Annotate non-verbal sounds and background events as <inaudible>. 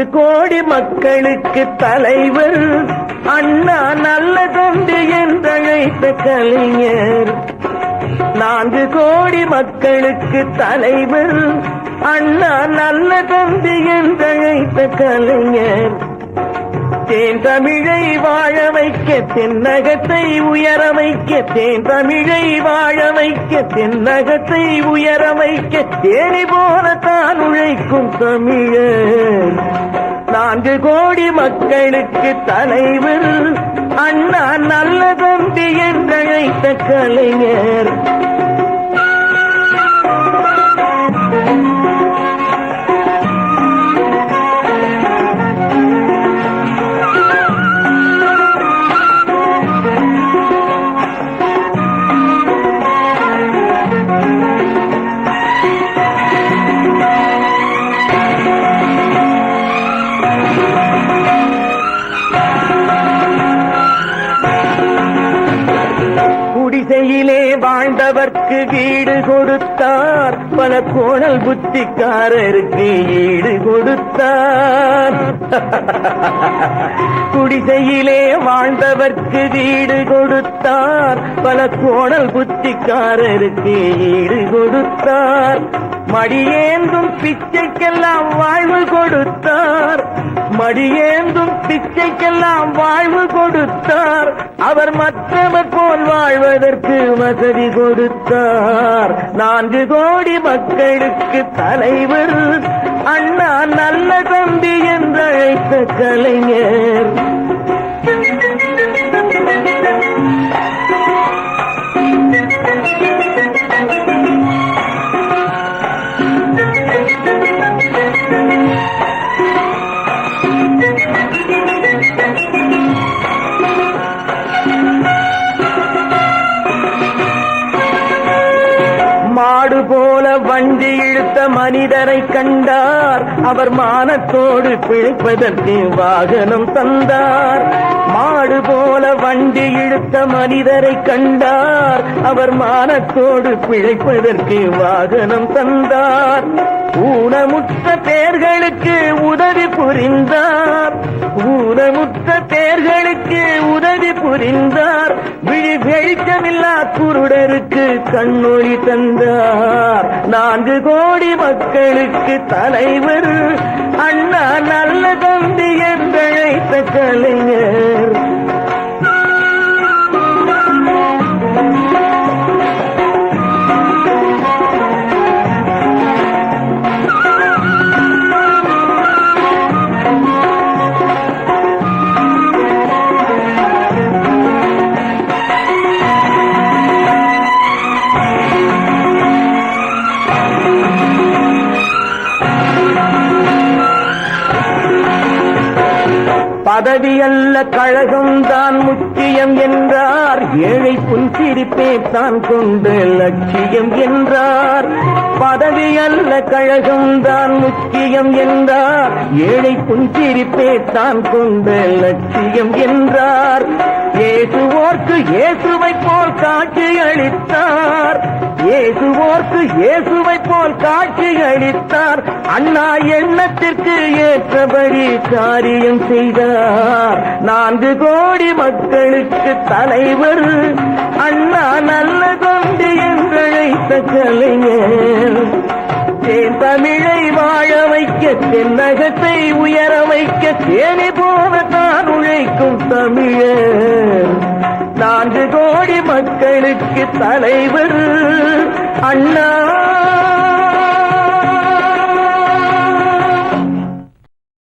நான்கு கோடி மக்களுக்கு தலைவர். அண்ணா நல்ல தந்தை என்றழைத்த கலைஞர். நான்கு கோடி மக்களுக்கு தலைவர். அண்ணா நல்ல தந்தை என்றழைத்த கலைஞர். தேன் தமிழை வாழ வைக்க தென்னகத்தை உயர வைக்க தேன் தமிழை வாழ வைக்க தென்னகத்தை உயர வைக்க தேனி போல தான் உழைக்கும் தமிழ நான்கு கோடி மக்களுக்கு தலைவர் அண்ணா நல்ல தம்பி என்றழைத்த கலைஞர். குடிசையிலே வாழ்ந்தவர்க்கு வீடு கொடுத்தார். பல கோணல் புத்திக்காரருக்கு ஈடு கொடுத்தார். <laughs> குடிசையிலே வாழ்ந்தவர்க்கு வீடு கொடுத்தார். பல கோணல் புத்திக்காரருக்கு ஈடு கொடுத்தார். மடியேந்தும் பிச்சைக்கெல்லாம் வாழ்வு கொடுத்தார். மடியேந்தும் பிச்சைக்கெல்லாம் வாழ்வு கொடுத்தார். அவர் மற்றவர் போல் வாழ்வதற்கு வசதி கொடுத்தார். நான்கு கோடி மக்களுக்கு தலைவர். அண்ணா நல்ல தம்பி என்றழைத்த கலைஞர். மாடு போல வண்டி இழுத்த மனிதரை கண்டார். அவர் மானத்தோடு பிழைப்பதற்கு வாகனம் தந்தார். மாடு போல வண்டி இழுத்த மனிதரை கண்டார். அவர் மானத்தோடு பிழைப்பதற்கு வாகனம் தந்தார். ஊனமுற்ற பேர்களுக்கு உதவி புரிந்தார். ஊனமுற்ற பேர்களுக்கு உதவி புரிந்தார். விழி வெளிச்சமில்லா குருடருக்கு கண்ணொளி தந்தார். நான்கு கோடி மக்களுக்கு தலைவர். அண்ணா நல்ல தம்பி என்றழைத்த கலைஞர். பதவி அல்ல கழகம் தான் முக்கியம் என்றார். ஏழை புன்சிரிப்பே தான் கொண்டு லட்சியம் என்றார். பதவி அல்ல கழகம் தான் முக்கியம் என்றார். ஏழை புன்சிரிப்பே தான் கொண்டு லட்சியம் என்றார். இயேசுவோர்க்கு இயேசுவை போல் காட்சி அளித்தார். இயேசுவோர்க்கு இயேசுவை போல் காட்சி அளித்தார் அண்ணா எண்ணத்திற்கு ஏற்றபடி காரியம் செய்தார். நான்கு கோடி மக்களுக்கு தலைவர். அண்ணா நல்ல கொண்டு என்றழைத்த கலைஞர். தேன் தமிழை வாழ வைக்க தென்னகத்தை உயர வைக்க தேனி போல தான் உழைக்கும் தமிழர். நான்கு கோடி மக்களுக்கு தலைவர். அண்ணா